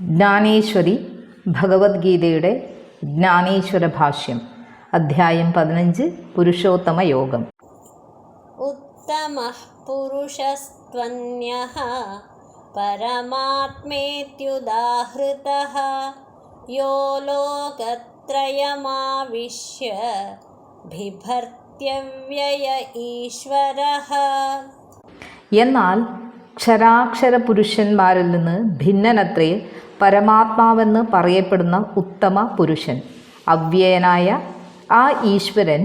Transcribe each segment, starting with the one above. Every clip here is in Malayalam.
ജ്ഞാനേശ്വരി ഭഗവത്ഗീതയുടെ ജ്ഞാനേശ്വര ഭാഷ്യം അധ്യായം പതിനഞ്ച് പുരുഷോത്തമ യോഗം. ഉത്തമ പുരുഷസ്ത്വന്യ പരമാത്മേത്യുദാഹൃത യോ ലോകത്രയമാവിശ്യ ബിഭർത്യവ്യയ ഈശ്വര. എന്നാൽ ക്ഷരാക്ഷര പുരുഷന്മാരിൽ നിന്ന് ഭിന്നനത്രേ പരമാത്മാവെന്ന് പറയപ്പെടുന്ന ഉത്തമ പുരുഷൻ അവ്യയനായ ആ ഈശ്വരൻ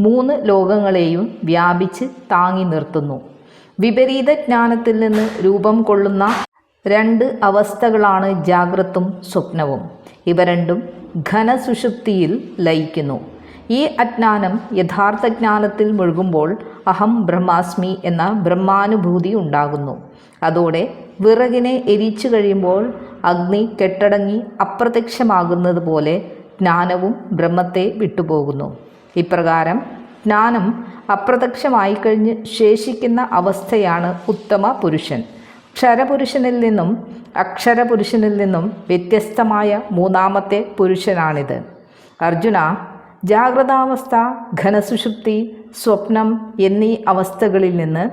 മൂന്ന് ലോകങ്ങളെയും വ്യാപിച്ച് താങ്ങി നിർത്തുന്നു. വിപരീത ജ്ഞാനത്തിൽ നിന്ന് രൂപം കൊള്ളുന്ന രണ്ട് അവസ്ഥകളാണ് ജാഗ്രത്തും സ്വപ്നവും. ഇവ രണ്ടും ഘനസുഷുപ്തിയിൽ ലയിക്കുന്നു. ഈ അജ്ഞാനം യഥാർത്ഥ ജ്ഞാനത്തിൽ മുഴുകുമ്പോൾ അഹം ബ്രഹ്മാസ്മി എന്ന ബ്രഹ്മാനുഭൂതി ഉണ്ടാകുന്നു. അതോടെ വിറകിനെ എരിച്ചു കഴിയുമ്പോൾ അഗ്നി കെട്ടടങ്ങി അപ്രത്യക്ഷമാകുന്നത് പോലെ ജ്ഞാനവും ബ്രഹ്മത്തെ വിട്ടുപോകുന്നു. ഇപ്രകാരം ജ്ഞാനം അപ്രത്യക്ഷമായി കഴിഞ്ഞ് ശേഷിക്കുന്ന അവസ്ഥയാണ് ഉത്തമ പുരുഷൻ. ക്ഷരപുരുഷനിൽ നിന്നും അക്ഷരപുരുഷനിൽ നിന്നും വ്യത്യസ്തമായ മൂന്നാമത്തെ പുരുഷനാണിത്. അർജുന ജാഗ്രതാവസ്ഥ ഘനസുഷുപ്തി സ്വപ്നം എന്നീ അവസ്ഥകളിൽ നിന്ന്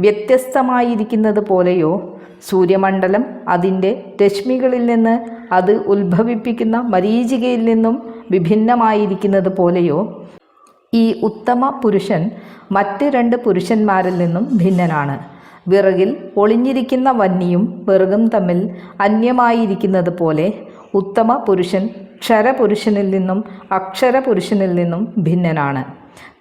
വ്യത്യസ്തമായിരിക്കുന്നത് പോലെയോ സൂര്യമണ്ഡലം അതിന്റെ രശ്മികളിൽ നിന്ന് അത് ഉത്ഭവിപ്പിക്കുന്ന മരീചികയിൽ നിന്നും വിഭിന്നമായിരിക്കുന്നത് പോലെയോ ഈ ഉത്തമ പുരുഷൻ മറ്റ് രണ്ട് പുരുഷന്മാരിൽ നിന്നും ഭിന്നനാണ്. വിറകിൽ ഒളിഞ്ഞിരിക്കുന്ന വന്നിയും വിറകും തമ്മിൽ അന്യമായിരിക്കുന്നത് പോലെ ഉത്തമ പുരുഷൻ ക്ഷരപുരുഷനിൽ നിന്നും അക്ഷരപുരുഷനിൽ നിന്നും ഭിന്നനാണ്.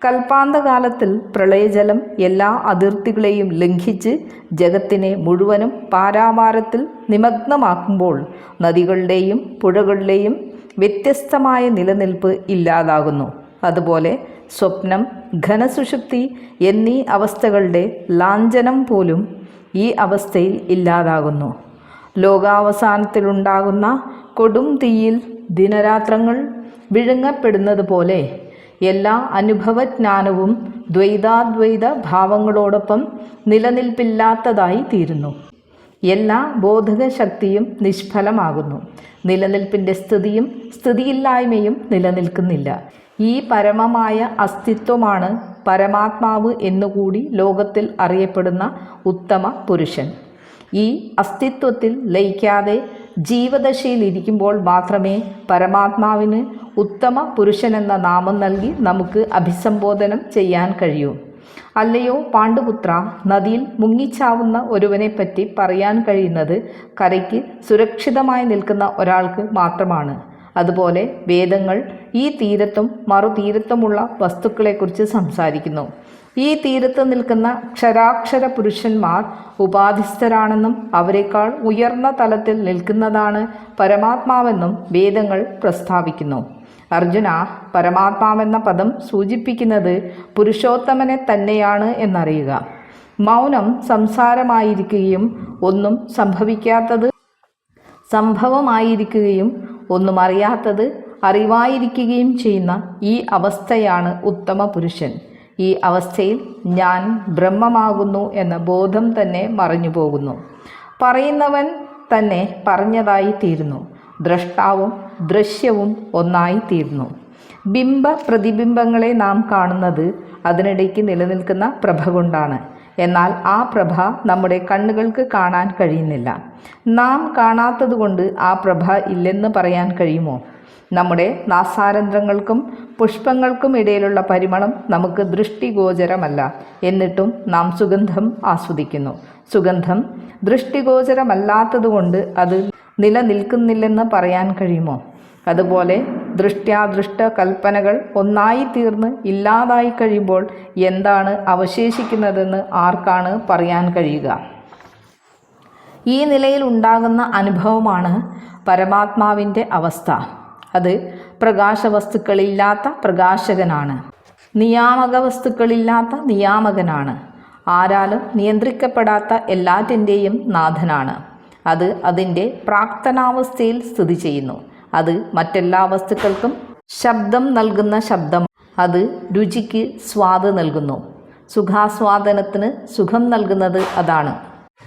കൽപ്പാന്തകാലത്തിൽ പ്രളയജലം എല്ലാ അതിർത്തികളെയും ലംഘിച്ച് ജഗത്തിനെ മുഴുവനും പാരാവാരത്തിൽ നിമഗ്നമാക്കുമ്പോൾ നദികളുടെയും പുഴകളുടെയും വ്യത്യസ്തമായ നിലനിൽപ്പ് ഇല്ലാതാകുന്നു. അതുപോലെ സ്വപ്നം ഘനസുഷുപ്തി എന്നീ അവസ്ഥകളുടെ ലാഞ്ചനം പോലും ഈ അവസ്ഥയിൽ ഇല്ലാതാകുന്നു. ലോകാവസാനത്തിലുണ്ടാകുന്ന കൊടും തീയിൽ ദിനരാത്രങ്ങൾ വിഴുങ്ങപ്പെടുന്നത് പോലെ എല്ലാ അനുഭവജ്ഞാനവും ദ്വൈതാദ്വൈത ഭാവങ്ങളോടൊപ്പം നിലനിൽപ്പില്ലാത്തതായി തീരുന്നു. എല്ലാ ബോധക ശക്തിയും നിഷ്ഫലമാകുന്നു. നിലനിൽപ്പിന്റെ സ്ഥിതിയും സ്ഥിതിയില്ലായ്മയും നിലനിൽക്കുന്നില്ല. ഈ പരമമായ അസ്തിത്വമാണ് പരമാത്മാവ് എന്നുകൂടി ലോകത്തിൽ അറിയപ്പെടുന്ന ഉത്തമ പുരുഷൻ. ഈ അസ്തിത്വത്തിൽ ലയിക്കാതെ ജീവദശയിൽ ഇരിക്കുമ്പോൾ മാത്രമേ പരമാത്മാവിന് ഉത്തമ പുരുഷനെന്ന നാമം നൽകി നമുക്ക് അഭിസംബോധനം ചെയ്യാൻ കഴിയൂ. അല്ലയോ പാണ്ഡുപുത്ര നദിയിൽ മുങ്ങിച്ചാവുന്ന ഒരുവനെപ്പറ്റി പറയാൻ കഴിയുന്നത് കരയ്ക്ക് സുരക്ഷിതമായി നിൽക്കുന്ന ഒരാൾക്ക് മാത്രമാണ്. അതുപോലെ വേദങ്ങൾ ഈ തീരത്തും മറുതീരത്തുമുള്ള വസ്തുക്കളെക്കുറിച്ച് സംസാരിക്കുന്നു. ഈ തീരത്ത് നിൽക്കുന്ന ക്ഷരാക്ഷര പുരുഷന്മാർ ഉപാധിസ്ഥരാണെന്നും അവരെക്കാൾ ഉയർന്ന തലത്തിൽ നിൽക്കുന്നതാണ് പരമാത്മാവെന്നും വേദങ്ങൾ പ്രസ്താവിക്കുന്നു. അർജുന പരമാത്മാവെന്ന പദം സൂചിപ്പിക്കുന്നത് പുരുഷോത്തമനെ തന്നെയാണ് എന്നറിയുക. മൗനം സംസാരമായിരിക്കുകയും ഒന്നും സംഭവിക്കാത്തത് സംഭവമായിരിക്കുകയും ഒന്നും അറിയാത്തത് അറിവായിരിക്കുകയും ചെയ്യുന്ന ഈ അവസ്ഥയാണ് ഉത്തമ പുരുഷൻ. ഈ അവസ്ഥയിൽ ഞാൻ ബ്രഹ്മമാകുന്നു എന്ന ബോധം തന്നെ മറഞ്ഞു പോകുന്നു. പറയുന്നവൻ തന്നെ പറഞ്ഞതായി തീരുന്നു. ദ്രഷ്ടാവും ദൃശ്യവും ഒന്നായി തീരുന്നു. ബിംബ പ്രതിബിംബങ്ങളെ നാം കാണുന്നത് അതിനിടയ്ക്ക് നിലനിൽക്കുന്ന പ്രഭ കൊണ്ടാണ്. എന്നാൽ ആ പ്രഭ നമ്മുടെ കണ്ണുകൾക്ക് കാണാൻ കഴിയുന്നില്ല. നാം കാണാത്തതുകൊണ്ട് ആ പ്രഭ ഇല്ലെന്ന് പറയാൻ കഴിയുമോ? നമ്മുടെ നാസാരന്ധ്രങ്ങൾക്കും പുഷ്പങ്ങൾക്കും ഇടയിലുള്ള പരിമളം നമുക്ക് ദൃഷ്ടിഗോചരമല്ല. എന്നിട്ടും നാം സുഗന്ധം ആസ്വദിക്കുന്നു. സുഗന്ധം ദൃഷ്ടിഗോചരമല്ലാത്തതുകൊണ്ട് അത് നിലനിൽക്കുന്നില്ലെന്ന് പറയാൻ കഴിയുമോ? അതുപോലെ ദൃഷ്ട്യാദൃഷ്ട കൽപ്പനകൾ ഒന്നായി തീർന്ന് ഇല്ലാതായി കഴിയുമ്പോൾ എന്താണ് അവശേഷിക്കുന്നതെന്ന് ആർക്കാണ് പറയാൻ കഴിയുക? ഈ നിലയിൽ ഉണ്ടാകുന്ന അനുഭവമാണ് പരമാത്മാവിന്റെ അവസ്ഥ. അത് പ്രകാശവസ്തുക്കളില്ലാത്ത പ്രകാശകനാണ്. നിയാമക വസ്തുക്കളില്ലാത്ത നിയാമകനാണ്. ആരാലും നിയന്ത്രിക്കപ്പെടാത്ത എല്ലാറ്റിന്റെയും നാഥനാണ്. അത് അതിന്റെ പ്രാക്തനാവസ്ഥയിൽ സ്ഥിതി ചെയ്യുന്നു. അത് മറ്റെല്ലാ വസ്തുക്കൾക്കും ശബ്ദം നൽകുന്ന ശബ്ദം. അത് രുചിക്ക് സ്വാദ് നൽകുന്നു. സുഖാസ്വാദനത്തിന് സുഖം നൽകുന്നത് അതാണ്.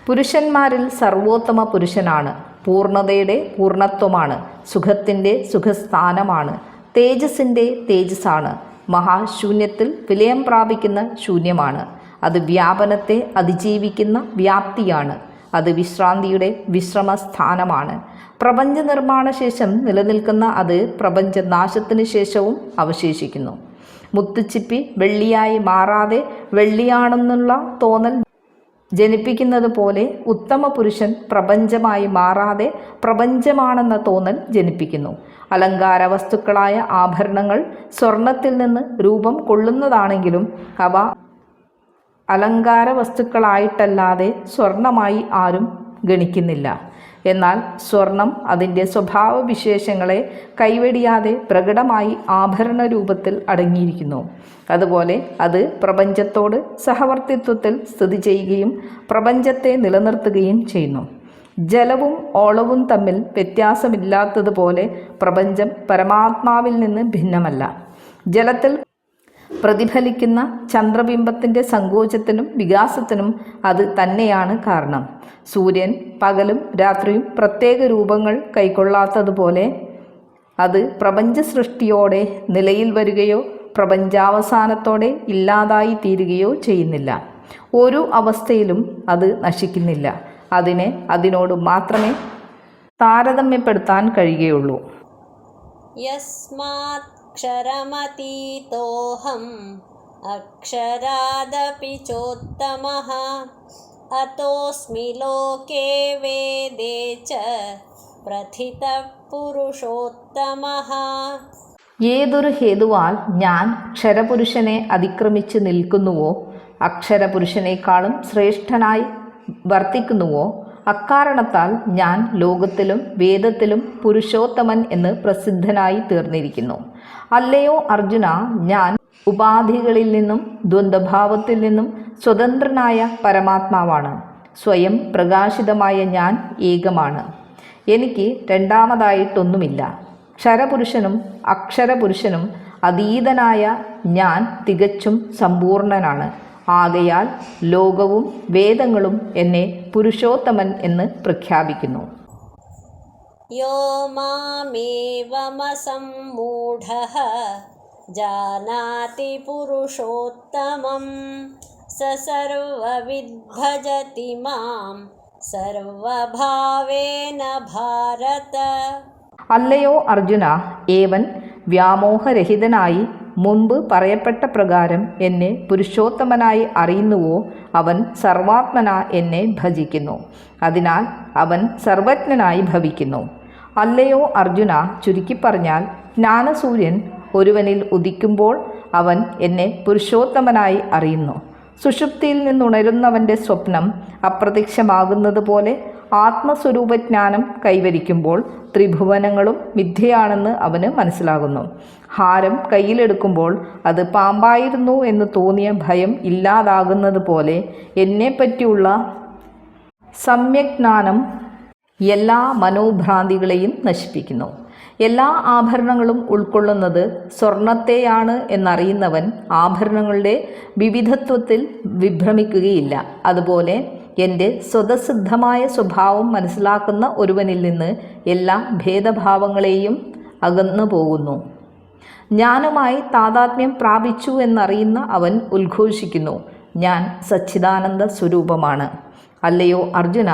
പുരുഷന്മാരിൽ സർവോത്തമ പുരുഷനാണ്. പൂർണതയുടെ പൂർണത്വമാണ്. സുഖത്തിന്റെ സുഖസ്ഥാനമാണ്. തേജസ്സിന്റെ തേജസ്സാണ്. മഹാശൂന്യത്തിൽ വിലയം പ്രാപിക്കുന്ന ശൂന്യമാണ്. അത് വ്യാപനത്തെ അതിജീവിക്കുന്ന വ്യാപ്തിയാണ്. അത് വിശ്രാന്തിയുടെ വിശ്രമസ്ഥാനമാണ്. പ്രപഞ്ച നിർമ്മാണ ശേഷം നിലനിൽക്കുന്ന അത് പ്രപഞ്ചനാശത്തിന് ശേഷവും അവശേഷിക്കുന്നു. മുത്തുച്ചിപ്പി വെള്ളിയായി മാറാതെ വെള്ളിയാണെന്നുള്ള തോന്നൽ ജനിപ്പിക്കുന്നത് പോലെ ഉത്തമ പുരുഷൻ പ്രപഞ്ചമായി മാറാതെ പ്രപഞ്ചമാണെന്ന തോന്നൽ ജനിപ്പിക്കുന്നു. അലങ്കാര വസ്തുക്കളായ ആഭരണങ്ങൾ സ്വർണത്തിൽ നിന്ന് രൂപം കൊള്ളുന്നതാണെങ്കിലും അവ അലങ്കാര വസ്തുക്കളായിട്ടല്ലാതെ സ്വർണമായി ആരും ഗണിക്കുന്നില്ല. എന്നാൽ സ്വർണം അതിന്റെ സ്വഭാവവിശേഷങ്ങളെ കൈവെടിയാതെ പ്രകടമായി ആഭരണ രൂപത്തിൽ അടങ്ങിയിരിക്കുന്നു. അതുപോലെ അത് പ്രപഞ്ചത്തോട് സഹവർത്തിത്വത്തിൽ സ്ഥിതി ചെയ്യുകയും പ്രപഞ്ചത്തെ നിലനിർത്തുകയും ചെയ്യുന്നു. ജലവും ഓളവും തമ്മിൽ വ്യത്യാസമില്ലാത്തതുപോലെ പ്രപഞ്ചം പരമാത്മാവിൽ നിന്ന് ഭിന്നമല്ല. ജലത്തിൽ പ്രതിഫലിക്കുന്ന ചന്ദ്രബിംബത്തിന്റെ സങ്കോചത്തിനും വികാസത്തിനും അത് തന്നെയാണ് കാരണം. സൂര്യൻ പകലും രാത്രിയും പ്രത്യേക രൂപങ്ങൾ കൈക്കൊള്ളാത്തതുപോലെ അത് പ്രപഞ്ച സൃഷ്ടിയോടെ നിലയിൽ വരികയോ പ്രപഞ്ചാവസാനത്തോടെ ഇല്ലാതായി തീരുകയോ ചെയ്യുന്നില്ല. ഓരോ അവസ്ഥയിലും അത് നശിക്കുന്നില്ല. അതിനെ അതിനോട് മാത്രമേ താരതമ്യപ്പെടുത്താൻ കഴിയുകയുള്ളൂ. यस्मात्क्षरमतीतोऽहम् अक्षरादपि चोत्तमः अतोऽस्मि लोके वेदे च प्रथितः पुरुषोत्तमः ഏതൊരു ഹേതുവാൽ ഞാൻ ക്ഷരപുരുഷനെ അതിക്രമിച്ച് നിൽക്കുന്നുവോ അക്ഷരപുരുഷനേക്കാളും ശ്രേഷ്ഠനായി വർത്തിക്കുന്നുവോ അക്കാരണത്താൽ ഞാൻ ലോകത്തിലും വേദത്തിലും പുരുഷോത്തമൻ എന്ന് പ്രസിദ്ധനായി തീർന്നിരിക്കുന്നു അല്ലയോ അർജുന ഞാൻ ഉപാധികളിൽ നിന്നും ദ്വന്ദ്ഭാവത്തിൽ നിന്നും സ്വതന്ത്രനായ പരമാത്മാവാണ്. സ്വയം പ്രകാശിതമായ ഞാൻ ഏകമാണ്. എനിക്ക് രണ്ടാമതായിട്ടൊന്നുമില്ല. ക്ഷരപുരുഷനും അക്ഷരപുരുഷനും അതീതനായ ഞാൻ തികച്ചും സമ്പൂർണനാണ്. ആകയാൽ ലോകവും വേദങ്ങളും എന്നെ പുരുഷോത്തമൻ എന്ന് പ്രഖ്യാപിക്കുന്നു. यो मामेवमसम्मूढः जानाति पुरुषोत्तमं स सर्वविद्भजति मां सर्वभावेन भारत അല്ലയോ അർജുന ഏവൻ വ്യാമോഹരഹിതനായി മുൻപ് പറയപ്പെട്ട പ്രകാരം എന്നെ പുരുഷോത്തമനായി അറിയുന്നുവോ അവൻ സർവാത്മന എന്നെ ഭജിക്കുന്നു അതിനാൽ അവൻ സർവജ്ഞനായി ഭവിക്കുന്നു അല്ലയോ അർജുന ചുരുക്കി പറഞ്ഞാൽ ജ്ഞാനസൂര്യൻ ഒരുവനിൽ ഉദിക്കുമ്പോൾ അവൻ എന്നെ പുരുഷോത്തമനായി അറിയുന്നു. സുഷുപ്തിയിൽ നിന്നുണരുന്നവന്റെ സ്വപ്നം അപ്രത്യക്ഷമാകുന്നത് പോലെ ആത്മസ്വരൂപജ്ഞാനം കൈവരിക്കുമ്പോൾ ത്രിഭുവനങ്ങളും മിഥ്യയാണെന്ന് അവന് മനസ്സിലാകുന്നു. ഹാരം കയ്യിലെടുക്കുമ്പോൾ അത് പാമ്പായിരുന്നു എന്ന് തോന്നിയ ഭയം ഇല്ലാതാകുന്നത് പോലെ എന്നെപ്പറ്റിയുള്ള സമ്യജ്ഞാനം എല്ലാ മനോഭ്രാന്തികളെയും നശിപ്പിക്കുന്നു. എല്ലാ ആഭരണങ്ങളും ഉൾക്കൊള്ളുന്നത് സ്വർണത്തെയാണ് എന്നറിയുന്നവൻ ആഭരണങ്ങളുടെ വിവിധത്വത്തിൽ വിഭ്രമിക്കുകയില്ല. അതുപോലെ എന്റെ സ്വതസിദ്ധമായ സ്വഭാവം മനസ്സിലാക്കുന്ന ഒരുവനിൽ നിന്ന് എല്ലാ ഭേദഭാവങ്ങളെയും അകന്നു പോകുന്നു. ജ്ഞാനമായി താതാത്മ്യം പ്രാപിച്ചു എന്നറിയുന്ന അവൻ ഉദ്ഘോഷിക്കുന്നു. ഞാൻ സച്ചിദാനന്ദ സ്വരൂപമാണ്. അല്ലയോ അർജുന?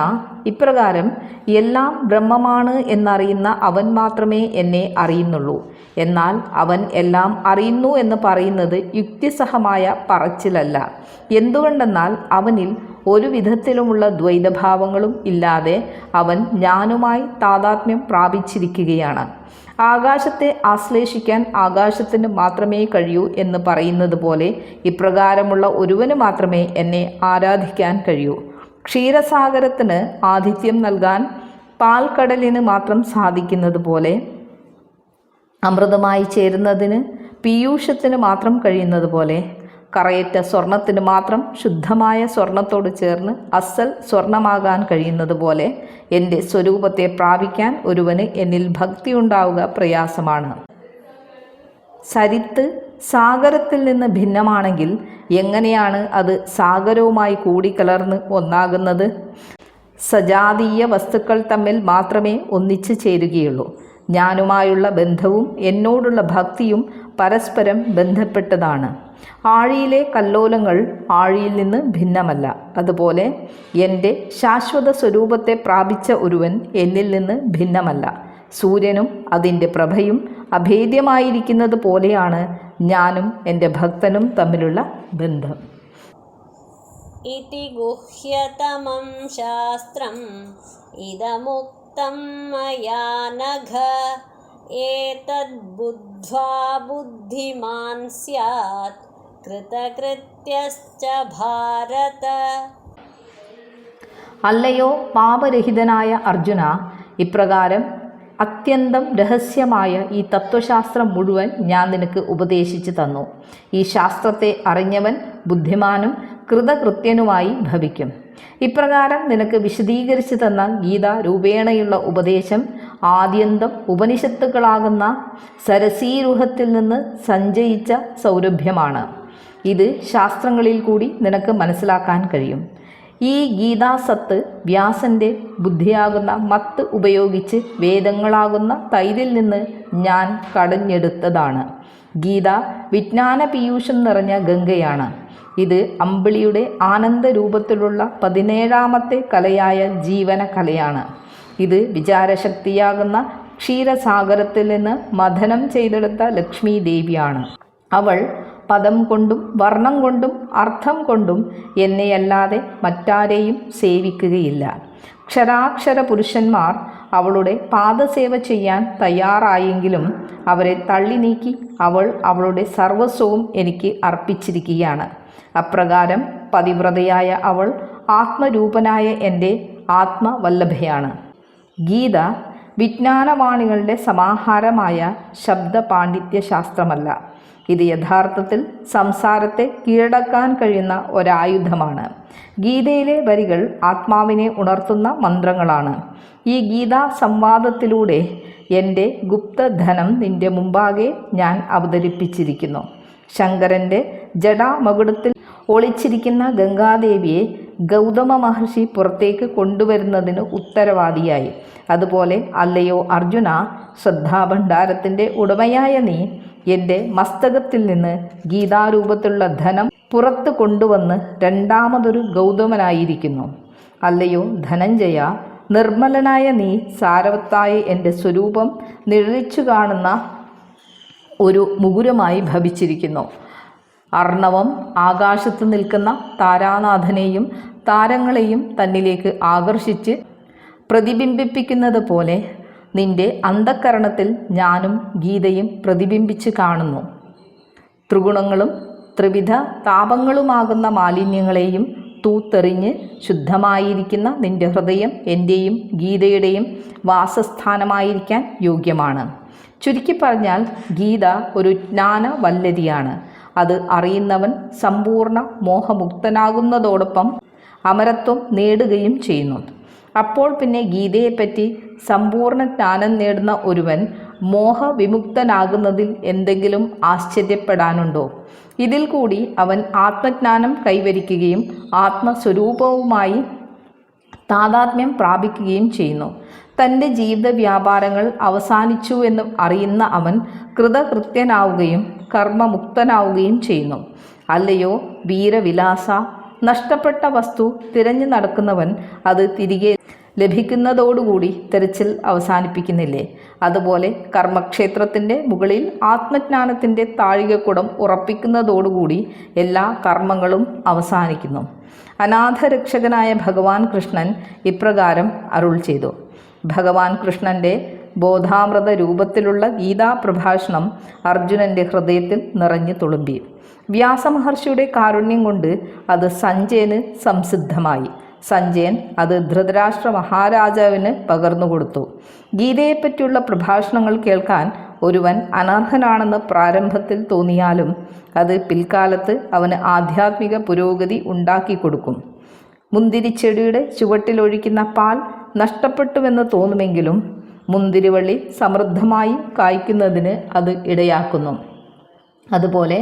ഇപ്രകാരം എല്ലാം ബ്രഹ്മമാണ് എന്നറിയുന്ന അവൻ മാത്രമേ എന്നെ അറിയുന്നുള്ളൂ. എന്നാൽ അവൻ എല്ലാം അറിയുന്നു എന്ന് പറയുന്നത് യുക്തിസഹമായ പറച്ചിലല്ല. എന്തുകൊണ്ടെന്നാൽ അവനിൽ ഒരു വിധത്തിലുമുള്ള ദ്വൈതഭാവങ്ങളും ഇല്ലാതെ അവൻ ഞാനുമായി താതാത്മ്യം പ്രാപിച്ചിരിക്കുകയാണ്. ആകാശത്തെ ആശ്ലേഷിക്കാൻ ആകാശത്തിന് മാത്രമേ കഴിയൂ എന്ന് പറയുന്നത് പോലെ ഇപ്രകാരമുള്ള ഒരുവന് മാത്രമേ എന്നെ ആരാധിക്കാൻ കഴിയൂ. ക്ഷീരസാഗരത്തിന് ആതിഥ്യം നൽകാൻ പാൽക്കടലിന് മാത്രം സാധിക്കുന്നത് പോലെ അമൃതമായി ചേരുന്നതിന് പീയൂഷത്തിന് മാത്രം കഴിയുന്നത് പോലെ കറയറ്റ സ്വർണത്തിന് മാത്രം ശുദ്ധമായ സ്വർണത്തോട് ചേർന്ന് അസൽ സ്വർണമാകാൻ കഴിയുന്നത് പോലെ എന്റെ സ്വരൂപത്തെ പ്രാപിക്കാൻ ഒരുവന് എന്നിൽ ഭക്തി ഉണ്ടാവുക പ്രയാസമാണ്. സരിത്ത് സാഗരത്തിൽ നിന്ന് ഭിന്നമാണെങ്കിൽ എങ്ങനെയാണ് അത് സാഗരവുമായി കൂടിക്കലർന്ന് ഒന്നാകുന്നത്? സജാതീയ വസ്തുക്കൾ തമ്മിൽ മാത്രമേ ഒന്നിച്ചു ചേരുകയുള്ളൂ. ഞാനുമായുള്ള ബന്ധവും എന്നോടുള്ള ഭക്തിയും പരസ്പരം ബന്ധപ്പെട്ടതാണ്. ആഴിയിലെ കല്ലോലങ്ങൾ ആഴിയിൽ നിന്ന് ഭിന്നമല്ല. അതുപോലെ എന്റെ ശാശ്വത സ്വരൂപത്തെ പ്രാപിച്ച ഒരുവൻ എന്നിൽ നിന്ന് ഭിന്നമല്ല. സൂര്യനും അതിന്റെ പ്രഭയും അഭേദ്യമായിരിക്കുന്നത് പോലെയാണ് ഞാനും എന്റെ ഭക്തനും തമ്മിലുള്ള ബന്ധം. ഇതി ഗുഹ്യതമം ശാസ്ത്രം ഇതമുക്തം മയാ നഘ ഏതദ്ബുദ്ധ്വാ ബുദ്ധിമാൻ സ്യാത് കൃതകൃത്യശ്ച ഭാരത. അല്ലയോ പാപരഹിതനായ അർജുന ഇപ്രകാരം അത്യന്തം രഹസ്യമായ ഈ തത്വശാസ്ത്രം മുഴുവൻ ഞാൻ നിനക്ക് ഉപദേശിച്ചു തന്നു. ഈ ശാസ്ത്രത്തെ അറിഞ്ഞവൻ ബുദ്ധിമാനും കൃതകൃത്യനുമായി ഭവിക്കും. ഇപ്രകാരം നിനക്ക് വിശദീകരിച്ചു തന്ന ഗീത രൂപേണയുള്ള ഉപദേശം ആദ്യന്തം ഉപനിഷത്തുക്കളാകുന്ന സരസീരൂഹത്തിൽ നിന്ന് സഞ്ചയിച്ച സൗരഭ്യമാണ്. ഇത് ശാസ്ത്രങ്ങളിൽ കൂടി നിനക്ക് മനസ്സിലാക്കാൻ കഴിയും. ഈ ഗീതാസത്ത് വ്യാസന്റെ ബുദ്ധിയാകുന്ന മത്ത് ഉപയോഗിച്ച് വേദങ്ങളാകുന്ന തൈരിൽ നിന്ന് ഞാൻ കടഞ്ഞെടുത്തതാണ്. ഗീത വിജ്ഞാന പീയൂഷം നിറഞ്ഞ ഗംഗയാണ്. ഇത് അമ്പിളിയുടെ ആനന്ദ രൂപത്തിലുള്ള പതിനേഴാമത്തെ കലയായ ജീവന കലയാണ് ഇത് വിചാരശക്തിയാകുന്ന ക്ഷീരസാഗരത്തിൽ നിന്ന് മഥനം ചെയ്തെടുത്ത ലക്ഷ്മി ദേവിയാണ് അവൾ പദം കൊണ്ടും വർണം കൊണ്ടും അർത്ഥം കൊണ്ടും എന്നെയല്ലാതെ മറ്റാരെയും സേവിക്കുകയില്ല. ക്ഷരാക്ഷര പുരുഷന്മാർ അവളുടെ പാദസേവ ചെയ്യാൻ തയ്യാറായെങ്കിലും അവരെ തള്ളി നീക്കി അവൾ അവളുടെ സർവസ്വവും എനിക്ക് അർപ്പിച്ചിരിക്കുകയാണ്. അപ്രകാരം പതിവ്രതയായ അവൾ ആത്മരൂപനായ എന്റെ ആത്മവല്ലഭയാണ്. ഗീത വിജ്ഞാനവാണികളുടെ സമാഹാരമായ ശബ്ദ പാണ്ഡിത്യ ശാസ്ത്രമല്ല ഇത് യഥാർത്ഥത്തിൽ സംസാരത്തെ കീഴടക്കാൻ കഴിയുന്ന ഒരായുധമാണ്. ഗീതയിലെ വരികൾ ആത്മാവിനെ ഉണർത്തുന്ന മന്ത്രങ്ങളാണ്. ഈ ഗീതാ സംവാദത്തിലൂടെ എന്റെ ഗുപ്തധനം നിന്റെ മുമ്പാകെ ഞാൻ അവതരിപ്പിച്ചിരിക്കുന്നു. ശങ്കരന്റെ ജടാമകുടത്തിൽ ഒളിച്ചിരിക്കുന്ന ഗംഗാദേവിയെ ഗൗതമ മഹർഷി പുറത്തേക്ക് കൊണ്ടുവരുന്നതിന് ഉത്തരവാദിയായി. അതുപോലെ അല്ലയോ അർജുന ശ്രദ്ധാഭണ്ഡാരത്തിന്റെ ഉടമയായ നീ എന്റെ മസ്തകത്തിൽ നിന്ന് ഗീതാരൂപത്തിലുള്ള ധനം പുറത്ത് കൊണ്ടുവന്ന് രണ്ടാമതൊരു ഗൗതമനായിരിക്കുന്നു. അല്ലയോ ധനഞ്ജയ നിർമ്മലനായ നീ സാരവത്തായി എന്റെ സ്വരൂപം നിഴലിച്ചു കാണുന്ന ഒരു മുകുരമായി ഭവിച്ചിരിക്കുന്നു. അർണവം ആകാശത്ത് നിൽക്കുന്ന താരാനാഥനെയും താരങ്ങളെയും തന്നിലേക്ക് ആകർഷിച്ച് പ്രതിബിംബിപ്പിക്കുന്നത് പോലെ നിന്റെ അന്ധക്കരണത്തിൽ ഞാനും ഗീതയും പ്രതിബിംബിച്ച് കാണുന്നു. ത്രിഗുണങ്ങളും ത്രിവിധ താപങ്ങളുമാകുന്ന മാലിന്യങ്ങളെയും തൂത്തെറിഞ്ഞ് ശുദ്ധമായിരിക്കുന്ന നിന്റെ ഹൃദയം എന്റെയും ഗീതയുടെയും വാസസ്ഥാനമായിരിക്കാൻ യോഗ്യമാണ്. ചുരുക്കി പറഞ്ഞാൽ ഗീത ഒരു ജ്ഞാന വല്ലരിയാണ് അത് അറിയുന്നവൻ സമ്പൂർണ മോഹമുക്തനാകുന്നതോടൊപ്പം അമരത്വം നേടുകയും ചെയ്യുന്നു. അപ്പോൾ പിന്നെ ഗീതയെപ്പറ്റി സമ്പൂർണ ജ്ഞാനം നേടുന്ന ഒരുവൻ മോഹവിമുക്തനാകുന്നതിൽ എന്തെങ്കിലും ആശ്ചര്യപ്പെടാനുണ്ടോ? ഇതിൽ കൂടി അവൻ ആത്മജ്ഞാനം കൈവരിക്കുകയും ആത്മസ്വരൂപവുമായി താതാത്മ്യം പ്രാപിക്കുകയും ചെയ്യുന്നു. തന്റെ ജീവിത വ്യാപാരങ്ങൾ അവസാനിച്ചു എന്ന് അറിയുന്ന അവൻ കൃതകൃത്യനാവുകയും കർമ്മമുക്തനാവുകയും ചെയ്യുന്നു. അല്ലയോ വീരവിലാസ നഷ്ടപ്പെട്ട വസ്തു തിരഞ്ഞു നടക്കുന്നവൻ അത് തിരികെ ലഭിക്കുന്നതോടുകൂടി തെരച്ചിൽ അവസാനിപ്പിക്കുന്നില്ലേ? അതുപോലെ കർമ്മക്ഷേത്രത്തിന്റെ മുകളിൽ ആത്മജ്ഞാനത്തിന്റെ താഴികക്കുടം ഉറപ്പിക്കുന്നതോടുകൂടി എല്ലാ കർമ്മങ്ങളും അവസാനിക്കുന്നു. അനാഥരക്ഷകനായ ഭഗവാൻ കൃഷ്ണൻ ഇപ്രകാരം അരുൾ ചെയ്തു. ഭഗവാൻ കൃഷ്ണന്റെ ബോധാമൃത രൂപത്തിലുള്ള ഗീതാ പ്രഭാഷണം അർജുനന്റെ ഹൃദയത്തിൽ നിറഞ്ഞു തുളുമ്പി. വ്യാസമഹർഷിയുടെ കാരുണ്യം കൊണ്ട് അത് സഞ്ജയന് സംസിദ്ധമായി. സഞ്ജയൻ അത് ധൃതരാഷ്ട്ര മഹാരാജാവിന് പകർന്നു കൊടുത്തു. ഗീതയെപ്പറ്റിയുള്ള പ്രഭാഷണങ്ങൾ കേൾക്കാൻ ഒരുവൻ അനർഹനാണെന്ന് പ്രാരംഭത്തിൽ തോന്നിയാലും അത് പിൽക്കാലത്ത് അവന് ആധ്യാത്മിക പുരോഗതി ഉണ്ടാക്കി കൊടുക്കും. മുന്തിരിച്ചെടിയുടെ ചുവട്ടിലൊഴിക്കുന്ന പാൽ നഷ്ടപ്പെട്ടുവെന്ന് തോന്നുമെങ്കിലും മുന്തിരിവള്ളി സമൃദ്ധമായി കായ്ക്കുന്നതിന് അത് ഇടയാക്കുന്നു. അതുപോലെ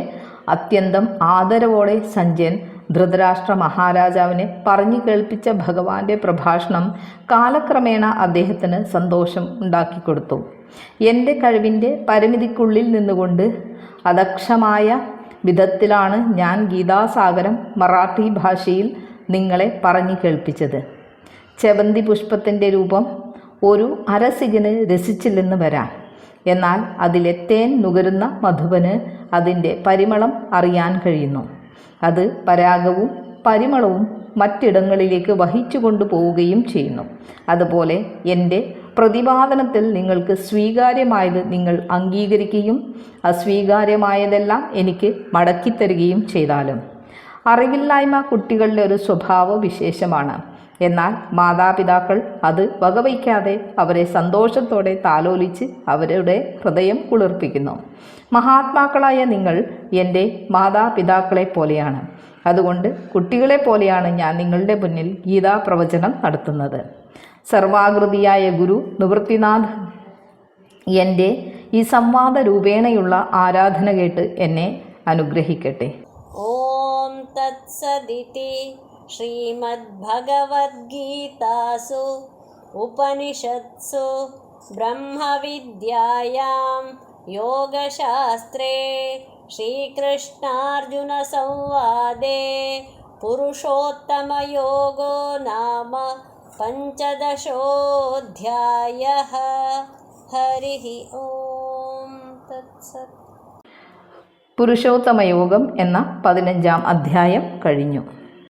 അത്യന്തം ആദരവോടെ സഞ്ജയൻ ധൃതരാഷ്ട്ര മഹാരാജാവിനെ പറഞ്ഞു കേൾപ്പിച്ച ഭഗവാന്റെ പ്രഭാഷണം കാലക്രമേണ അദ്ദേഹത്തിന് സന്തോഷം ഉണ്ടാക്കിക്കൊടുത്തു. എന്റെ കഴിവിന്റെ പരിമിതിക്കുള്ളിൽ നിന്നുകൊണ്ട് അദക്ഷമായ വിധത്തിലാണ് ഞാൻ ഗീതാസാഗരം മറാഠി ഭാഷയിൽ നിങ്ങളെ പറഞ്ഞു കേൾപ്പിച്ചത്. ചെവന്തി പുഷ്പത്തിന്റെ രൂപം ഒരു അരസികന് രസിച്ചില്ലെന്ന് വരാം. എന്നാൽ അതിലെ തേൻ നുകരുന്ന മധുവന് അതിന്റെ പരിമളം അറിയാൻ കഴിയുന്നു. അത് പരാഗവും പരിമളവും മറ്റിടങ്ങളിലേക്ക് വഹിച്ചു കൊണ്ടുപോവുകയും ചെയ്യുന്നു. അതുപോലെ എന്റെ പ്രതിപാദനത്തിൽ നിങ്ങൾക്ക് സ്വീകാര്യമായത് നിങ്ങൾ അംഗീകരിക്കുകയും അസ്വീകാര്യമായതെല്ലാം എനിക്ക് മടക്കിത്തരികയും ചെയ്താലും. അറിവില്ലായ്മ കുട്ടികളുടെ ഒരു സ്വഭാവ വിശേഷമാണ് എന്നാൽ മാതാപിതാക്കൾ അത് വകവയ്ക്കാതെ അവരെ സന്തോഷത്തോടെ താലോലിച്ച് അവരുടെ ഹൃദയം കുളിർപ്പിക്കുന്നു. മഹാത്മാക്കളായ നിങ്ങൾ എന്റെ മാതാപിതാക്കളെ പോലെയാണ്. അതുകൊണ്ട് കുട്ടികളെ പോലെയാണ് ഞാൻ നിങ്ങളുടെ മുന്നിൽ ഗീതാ പ്രവചനം നടത്തുന്നത്. സർവാകൃതിയായ ഗുരു നിവൃത്തിനാഥ് എന്റെ ഈ സംവാദ രൂപേണയുള്ള ആരാധന കേട്ട് എന്നെ അനുഗ്രഹിക്കട്ടെ. ഓം തത്സദിതി. श्रीमद्भगवद्गीतासु उपनिषत्सु ब्रह्मविद्यायां योगशास्त्रे श्रीकृष्णार्जुनसंवादे पुरुषोत्तमयोगो नाम पञ्चदशोऽध्यायः हरिः ॐ तत्सत् പുരുഷോത്തമയോഗം എന്ന പതിനഞ്ചാം അധ്യായം കഴിഞ്ഞു